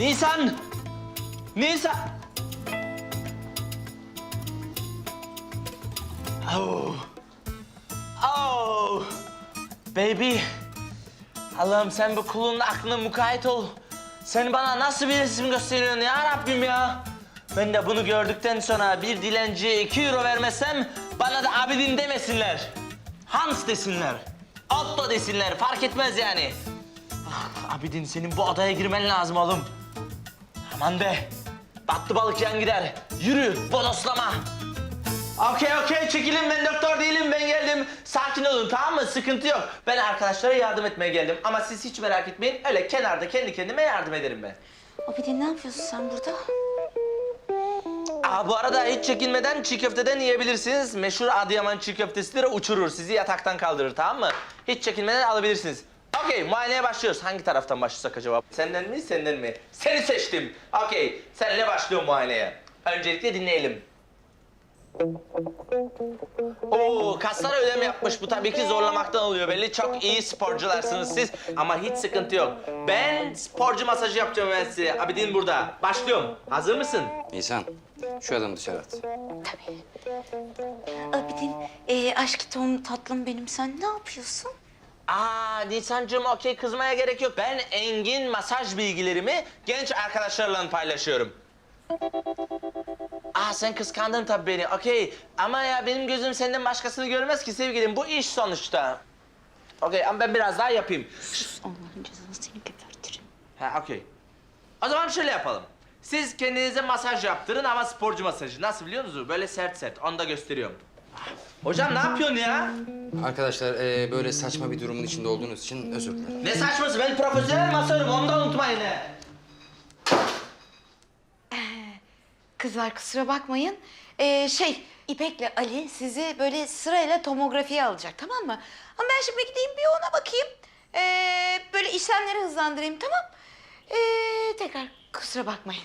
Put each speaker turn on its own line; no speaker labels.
Nisan! Nisan! Oh. Oh. Baby. Allah'ım sen bu kulunun aklına mukayyet ol. Sen bana nasıl bir resim gösteriyorsun ya Rabbim ya? Ben de bunu gördükten sonra bir dilenciye iki euro vermesem bana da abidin demesinler. Hans desinler. Otto desinler fark etmez yani. Ah, abidin senin bu odaya girmen lazım oğlum. Aman be. Battı balık yan gider. Yürü bodoslama. Okey okey çekilin ben doktor değilim ben geldim. Sakin olun tamam mı sıkıntı yok. Ben arkadaşlara yardım etmeye geldim ama siz hiç merak etmeyin öyle kenarda kendi kendime yardım ederim ben.
Abidin ne yapıyorsun sen burada?
Aa, bu arada hiç çekinmeden çiğ köfteden yiyebilirsiniz. Meşhur Adıyaman çiğ köftesidir uçurur sizi yataktan kaldırır tamam mı? Hiç çekinmeden alabilirsiniz. Okey muayeneye başlıyoruz. Hangi taraftan başlasak acaba? Senden mi senden mi? Seni seçtim. Okey seninle başlıyorum muayeneye. Öncelikle dinleyelim. Oo, kaslar ödem yapmış. Bu tabii ki zorlamaktan oluyor belli. Çok iyi sporcularsınız siz ama hiç sıkıntı yok. Ben sporcu masajı yapacağım ben size. Abidin burada. Başlıyorum. Hazır mısın?
Nisan, şu adamı dışarı at.
Abidin, e, aşk Tom tatlım benim sen ne yapıyorsun?
Aa Nisan'cığım okey kızmaya gerek yok. Ben engin masaj bilgilerimi genç arkadaşlarla paylaşıyorum. Aa sen kıskandın tabii beni. Okey ama ya benim gözüm senden başkasını görmez ki sevgilim. Bu iş sonuçta. Okey ama ben biraz daha yapayım.
Allah'ın cezası seni gebertirim.
Ha okey. O zaman şöyle yapalım. Siz kendinize masaj yaptırın ama sporcu masajı. Nasıl biliyor musunuz? Böyle sert sert. Onu da gösteriyorum. Hocam ne yapıyorsun ya?
Arkadaşlar eee, böyle saçma bir durumun içinde olduğunuz için özür dilerim.
Ne saçması? Ben profesyonel masörüm. Onu da unutmayın. he.
Kızlar kusura bakmayın. Ee, şey, İpek'le Ali sizi böyle sırayla tomografiye alacak tamam mı? Ama ben şimdi gideyim bir ona bakayım. Ee, böyle işlemleri hızlandırayım tamam. Ee, tekrar kusura bakmayın.